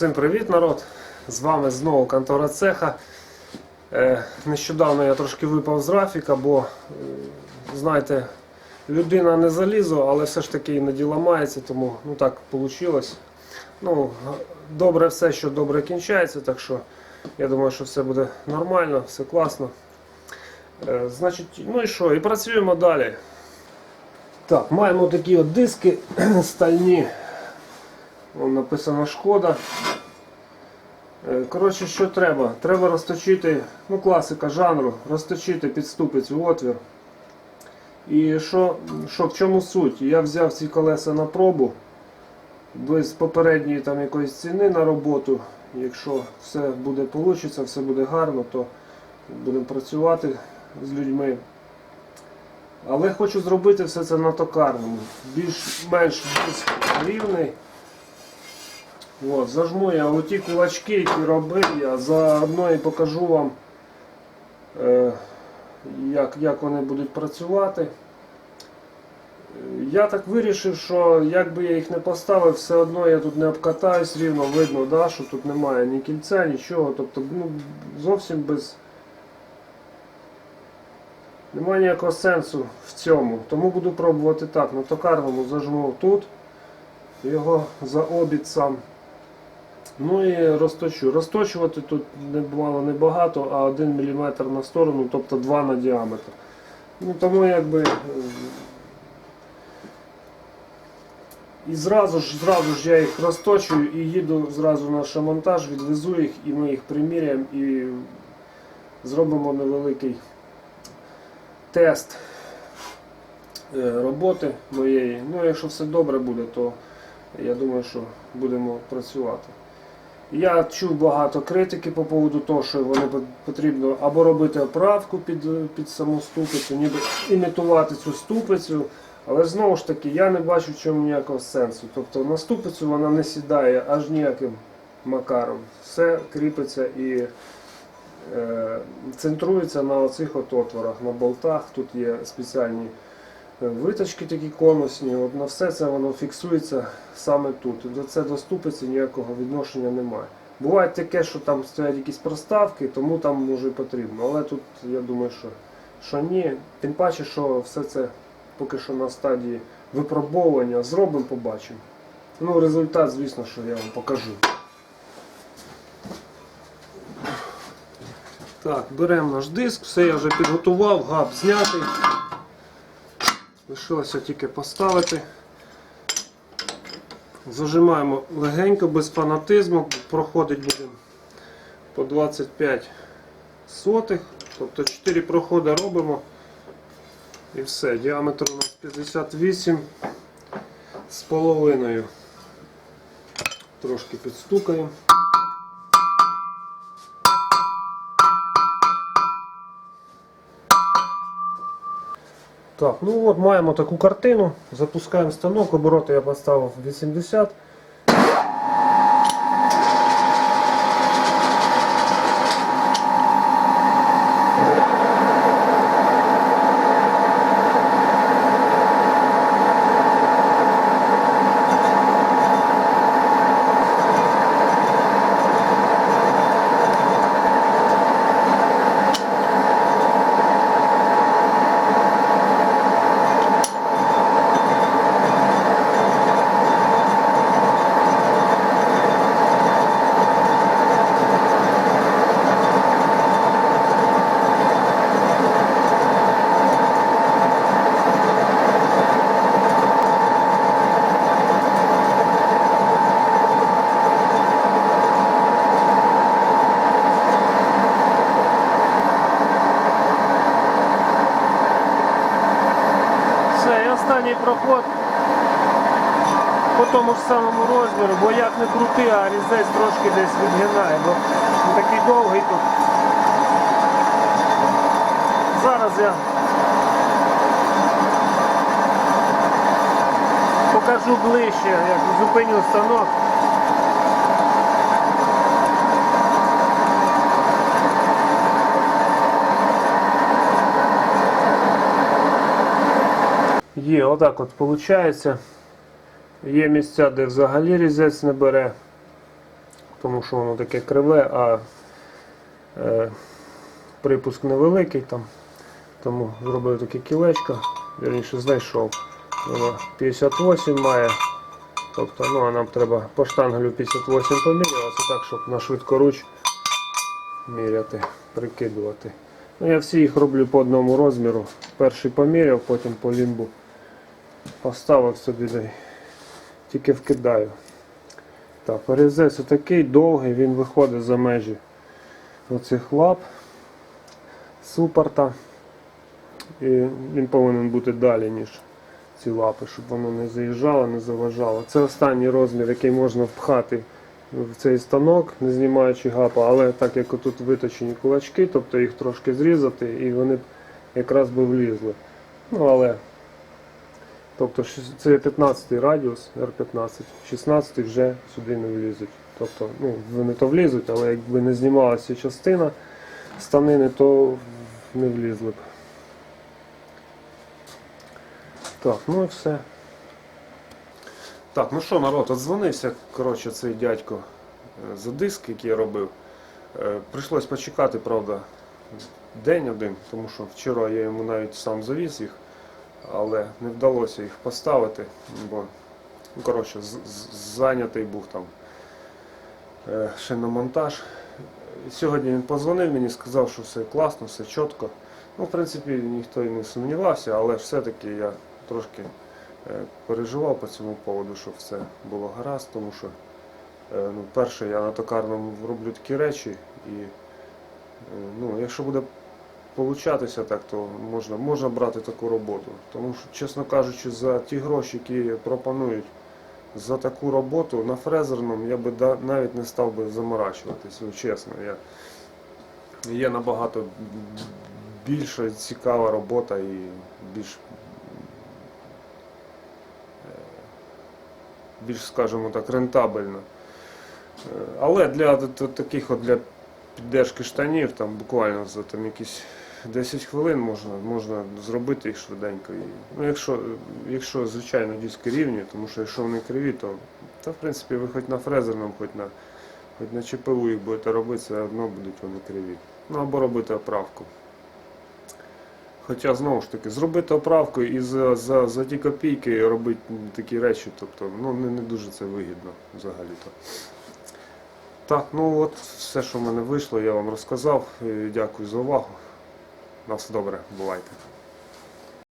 Всім привіт, народ! З вами знову контора цеха. Е, нещодавно я трошки випав з графіка, бо, е, знаєте, людина не залізо, але все ж таки іноді ламається, тому ну, так вийшло. Ну, добре все, що добре кінчається, так що я думаю, що все буде нормально, все класно. Е, значить, ну і що, і працюємо далі. Так, маємо такі от диски стальні. Вон написано шкода. Е, Коротше, що треба? Треба розточити, ну класика жанру, розточити під ступицю отвір. І що, що в чому суть? Я взяв ці колеса на пробу без попередньої там якоїсь ціни на роботу. Якщо все буде вийде, все буде гарно, то будемо працювати з людьми. Але хочу зробити все це на токарному. Більш-менш рівний. От, зажму я оті кулачки, які робив я, заодно і покажу вам, е, як, як вони будуть працювати. Я так вирішив, що як би я їх не поставив, все одно я тут не обкатаюсь, рівно видно, да, що тут немає ні кільця, нічого. Тобто ну, зовсім без. Немає ніякого сенсу в цьому. Тому буду пробувати так. На токарному зажму тут, його за обід сам. Ну і розточу. Розточувати тут не бувало небагато, а 1 мм на сторону, тобто 2 на діаметр. Ну тому якби. е, І зразу ж, зразу ж я їх розточую і їду зразу на шамонтаж, відвезу їх і ми їх приміряємо і зробимо невеликий тест е, роботи моєї. Ну, якщо все добре буде, то я думаю, що будемо працювати. Я чув багато критики по поводу того, що вони потрібно або робити оправку під, під саму ступицю, ніби імітувати цю ступицю. Але знову ж таки, я не бачу в цьому ніякого сенсу. Тобто на ступицю вона не сідає аж ніяким макаром. Все кріпиться і е, центрується на оцих от отворах, на болтах. Тут є спеціальні е, виточки такі конусні. От на все це воно фіксується саме тут. До це до ступиці ніякого відношення немає. Буває таке, що там стоять якісь проставки, тому там може і потрібно. Але тут я думаю, що, що ні. Тим паче, що все це поки що на стадії випробовування. Зробимо, побачимо. Ну, результат, звісно, що я вам покажу. Так, беремо наш диск, все я вже підготував, габ знятий. Лишилося тільки поставити. Зажимаємо легенько, без фанатизму, проходить будемо по 25 сотих, тобто 4 проходи робимо і все. Діаметр у нас 58 з половиною. Трошки підстукаємо. Так, ну от маємо таку картину. Запускаємо станок, обороти я поставив 80. Останній проход по тому ж самому розміру, бо як не крути, а різець трошки десь відгинає, бо такий довгий тут. Зараз я покажу ближче, як зупиню станок. Є, отак от виходить. Є місця, де взагалі різець не бере. тому що воно таке криве, а е, припуск невеликий там. Тому зробив таке кілечко, вірніше знайшов. Воно 58 має. Тобто ну, а нам треба по штангелю 58 помірювати, так, щоб на швидкоруч міряти, прикидувати. Ну, я всі їх роблю по одному розміру. Перший поміряв, потім по лімбу поставив собі тільки вкидаю. Так, порізець такий довгий, він виходить за межі оцих лап супорта. І він повинен бути далі, ніж ці лапи, щоб воно не заїжджало, не заважало. Це останній розмір, який можна впхати в цей станок, не знімаючи гапа, але так як тут виточені кулачки, тобто їх трошки зрізати і вони якраз би влізли. Ну але тобто це 15 радіус R15, 16 вже сюди не влізуть. Тобто, ну, вони то влізуть, але якби не знімалася частина станини, то не влізли б. Так, ну і все. Так, ну що, народ, отдзвонився, коротше, цей дядько е, за диск, який я робив. Е, Прийшлось почекати, правда, день один, тому що вчора я йому навіть сам завіз їх, але не вдалося їх поставити, бо коротше, зайнятий був там е, ще на монтаж. Сьогодні він позвонив мені, сказав, що все класно, все чітко. Ну, в принципі, ніхто і не сумнівався, але все-таки я трошки е, переживав по цьому поводу, щоб все було гаразд, тому що, е, ну, перше, я на токарному роблю такі речі, і ну, якщо буде получатися так, то можна, можна брати таку роботу. Тому що, чесно кажучи, за ті гроші, які пропонують за таку роботу на фрезерному, я би навіть не став би заморачуватись, ну, чесно. Я, є набагато більша цікава робота і більш більш, скажімо так, рентабельно. Е, Але для таких от для піддержки штанів, там буквально за там якісь 10 хвилин можна, можна зробити їх швиденько. І, ну, якщо, якщо, звичайно, диски рівні, тому що якщо вони криві, то, то в принципі ви хоч на фрезерному, хоч на, хоч на ЧПУ їх будете робити, все одно будуть вони криві. Ну або робити оправку. Хоча знову ж таки, зробити оправку і за, за, за ті копійки робити такі речі, тобто ну, не, не дуже це вигідно взагалі-то. Так, ну от все, що в мене вийшло, я вам розказав. Е, Дякую за увагу. На все добре, бувайте.